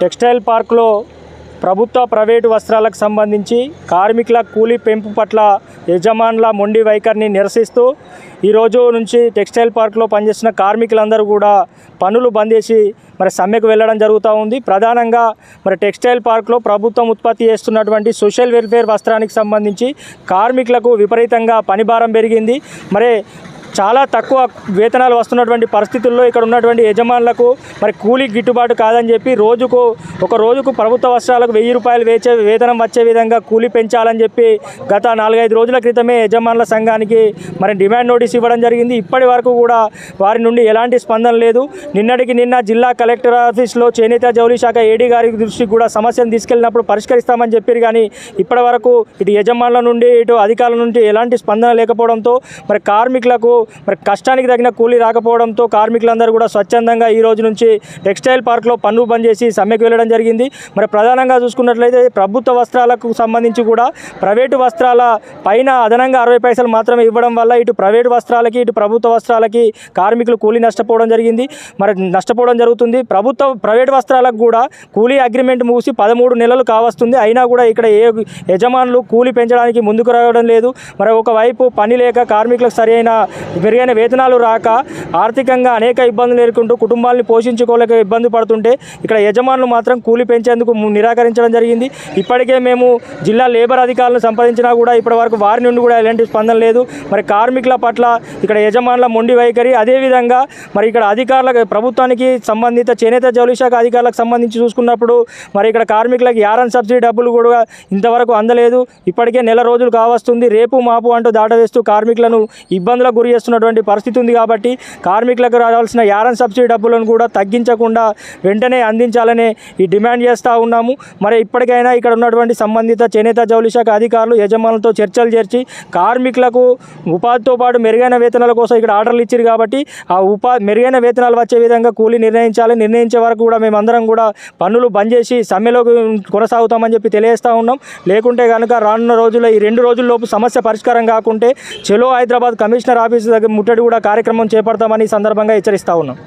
Textile పార్క్లో ప్రభుత్వ private వస్త్రాలకు సంబంధించి కార్మికుల కూలీ పెంపు పట్ల యజమానుల మొండి వైఖరిని నిరసిస్తూ ఈరోజు నుంచి టెక్స్టైల్ పార్క్లో పనిచేసిన కార్మికులందరూ కూడా పనులు బంద్ చేసి మరి సమ్మెకు వెళ్ళడం జరుగుతూ ఉంది. ప్రధానంగా మరి టెక్స్టైల్ పార్క్లో ప్రభుత్వం ఉత్పత్తి చేస్తున్నటువంటి సోషల్ వెల్ఫేర్ వస్త్రానికి సంబంధించి కార్మికులకు విపరీతంగా పనిభారం పెరిగింది. మరి చాలా తక్కువ వేతనాలు వస్తున్నటువంటి పరిస్థితుల్లో ఇక్కడ ఉన్నటువంటి యజమానులకు మరి కూలీ గిట్టుబాటు కాదని చెప్పి రోజుకు ఒక రోజుకు ప్రభుత్వ వస్త్రాలకు వెయ్యి రూపాయలు వేచే వేతనం వచ్చే విధంగా కూలీ పెంచాలని చెప్పి గత నాలుగైదు రోజుల క్రితమే యజమానుల సంఘానికి మరి డిమాండ్ నోటీస్ ఇవ్వడం జరిగింది. ఇప్పటి వరకు కూడా వారి నుండి ఎలాంటి స్పందన లేదు. నిన్నటికి నిన్న జిల్లా కలెక్టర్ ఆఫీస్లో చేనేత జౌలి శాఖ ఏడీ గారి దృష్టికి కూడా సమస్యను తీసుకెళ్ళినప్పుడు పరిష్కరిస్తామని చెప్పారు. కానీ ఇప్పటి వరకు ఇటు యజమానుల నుండి ఇటు అధికారుల నుండి ఎలాంటి స్పందన లేకపోవడంతో మరి కార్మికులకు మరి కష్టానికి తగిన కూలీ రాకపోవడంతో కార్మికులందరూ కూడా స్వచ్ఛందంగా ఈ రోజు నుంచి టెక్స్టైల్ పార్క్లో పన్ను బంద్ చేసి సమ్మెకు వెళ్ళడం జరిగింది. మరి ప్రధానంగా చూసుకున్నట్లయితే ప్రభుత్వ వస్త్రాలకు సంబంధించి కూడా ప్రైవేటు వస్త్రాల పైన అదనంగా అరవై పైసలు మాత్రమే ఇవ్వడం వల్ల ఇటు ప్రైవేటు వస్త్రాలకి ఇటు ప్రభుత్వ వస్త్రాలకి కార్మికులు కూలీ నష్టపోవడం జరిగింది. మరి నష్టపోవడం జరుగుతుంది. ప్రభుత్వ ప్రైవేటు వస్త్రాలకు కూడా కూలీ అగ్రిమెంట్ మూసి పదమూడు నెలలు కావస్తుంది. అయినా కూడా ఇక్కడ ఏ యజమానులు కూలీ పెంచడానికి ముందుకు రావడం లేదు. మరి ఒకవైపు పని లేక కార్మికులకు సరైన మెరుగైన వేతనాలు రాక ఆర్థికంగా అనేక ఇబ్బందులు ఎదుర్కొంటూ కుటుంబాలను పోషించుకోలేక ఇబ్బంది పడుతుంటే ఇక్కడ యజమానులు మాత్రం కూలి పెంచేందుకు నిరాకరించడం జరిగింది. ఇప్పటికే మేము జిల్లా లేబర్ అధికారులను సంప్రదించినా కూడా ఇప్పటి వరకు వారి నుండి కూడా ఎలాంటి స్పందన లేదు. మరి కార్మికుల పట్ల ఇక్కడ యజమానుల మొండి వైఖరి అదేవిధంగా మరి ఇక్కడ అధికారులకు ప్రభుత్వానికి సంబంధిత చేనేత జౌలి శాఖ అధికారులకు సంబంధించి చూసుకున్నప్పుడు మరి ఇక్కడ కార్మికులకు యారన్ సబ్సిడీ డబ్బులు కూడా ఇంతవరకు అందలేదు. ఇప్పటికే నెల రోజులు కావస్తుంది. రేపు మాపు అంటూ దాటవేస్తూ కార్మికులను ఇబ్బందులకు గురి చేస్తున్నటువంటి పరిస్థితి ఉంది కాబట్టి కార్మికులకు రావాల్సిన యారన్ సబ్సిడీ డబ్బులను కూడా తగ్గించకుండా వెంటనే అందించాలని ఈ డిమాండ్ చేస్తూ ఉన్నాము. మరి ఇప్పటికైనా ఇక్కడ ఉన్నటువంటి సంబంధిత చేనేత జౌలి శాఖ అధికారులు యజమానులతో చర్చలు చేర్చి కార్మికులకు ఉపాధితో పాటు మెరుగైన వేతనాల కోసం ఇక్కడ ఆర్డర్లు ఇచ్చారు కాబట్టి ఆ ఉపా మెరుగైన వేతనాలు వచ్చే విధంగా కూలీ నిర్ణయించాలి. నిర్ణయించే వరకు కూడా మేమందరం కూడా పన్నులు బంద్ చేసి సమ్మెలో కొనసాగుతామని చెప్పి తెలియజేస్తూ ఉన్నాం. లేకుంటే కనుక రానున్న రోజుల్లో ఈ రెండు రోజుల్లోపు సమస్య పరిష్కారం కాకుంటే చెలో హైదరాబాద్ కమిషనర్ ఆఫీస్ దగ్గర ముట్టడి కూడా కార్యక్రమం చేపడతామని ఈ సందర్భంగా హెచ్చరిస్తా ఉన్నాం.